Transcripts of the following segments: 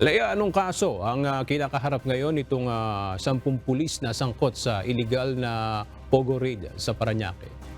Leia, anong kaso ang ah, kinakaharap ngayon itong ah, sampung pulis na sangkot sa illegal na Pogo Raid sa Paranaque?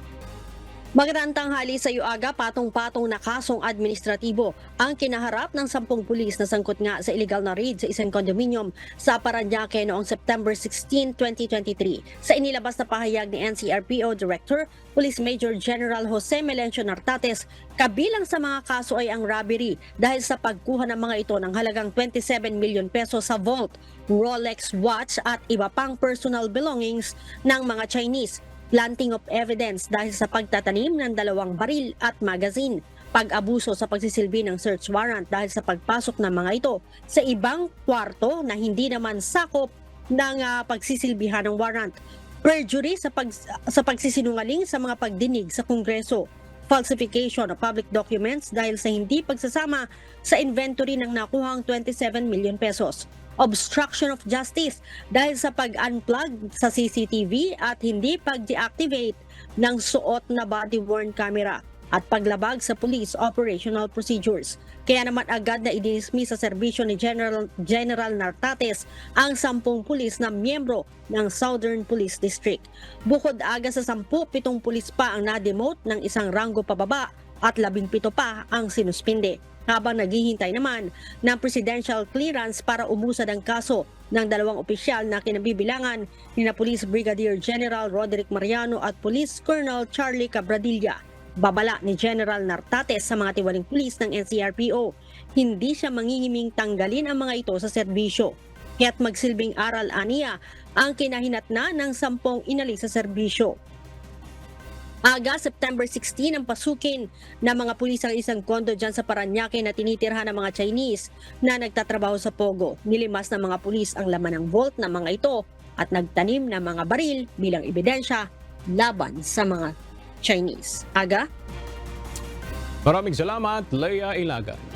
Magandang tanghali sa iyo aga, patong-patong na kasong administratibo ang kinaharap ng sampung pulis na sangkot nga sa illegal na raid sa isang condominium sa Paranaque noong September 16, 2023. Sa inilabas na pahayag ni NCRPO Director, Police Major General Jose Melencio Nartates, kabilang sa mga kaso ay ang robbery dahil sa pagkuha ng mga ito ng halagang 27 million pesos sa vault, Rolex watch at iba pang personal belongings ng mga Chinese planting of evidence dahil sa pagtatanim ng dalawang baril at magazine, pag-abuso sa pagsisilbi ng search warrant dahil sa pagpasok ng mga ito sa ibang kwarto na hindi naman sakop ng ah, pagsisilbihan ng warrant, perjury sa, pag, sa pagsisinungaling sa mga pagdinig sa Kongreso, falsification of public documents dahil sa hindi pagsasama sa inventory ng nakuhang 27 million pesos. Obstruction of justice dahil sa pag-unplug sa CCTV at hindi pag-deactivate ng suot na body-worn camera at paglabag sa police operational procedures. Kaya naman agad na idinismiss sa serbisyo ni General, General Nartates ang sampung pulis na miyembro ng Southern Police District. Bukod aga sa sampu, pitong pulis pa ang na-demote ng isang ranggo pababa at labing pito pa ang sinuspinde habang naghihintay naman ng presidential clearance para umusad ang kaso ng dalawang opisyal na kinabibilangan ni na Police Brigadier General Roderick Mariano at Police Colonel Charlie Cabradilla. Babala ni General Nartates sa mga tiwaling pulis ng NCRPO, hindi siya mangingiming tanggalin ang mga ito sa serbisyo. Kaya't magsilbing aral aniya ang kinahinatna ng sampung inalis sa serbisyo. Aga September 16 ang pasukin ng mga pulis ang isang kondo dyan sa Paranaque na tinitirhan ng mga Chinese na nagtatrabaho sa Pogo. Nilimas ng mga pulis ang laman ng vault ng mga ito at nagtanim ng mga baril bilang ebidensya laban sa mga Chinese. Aga? Maraming salamat, Leia Ilagan.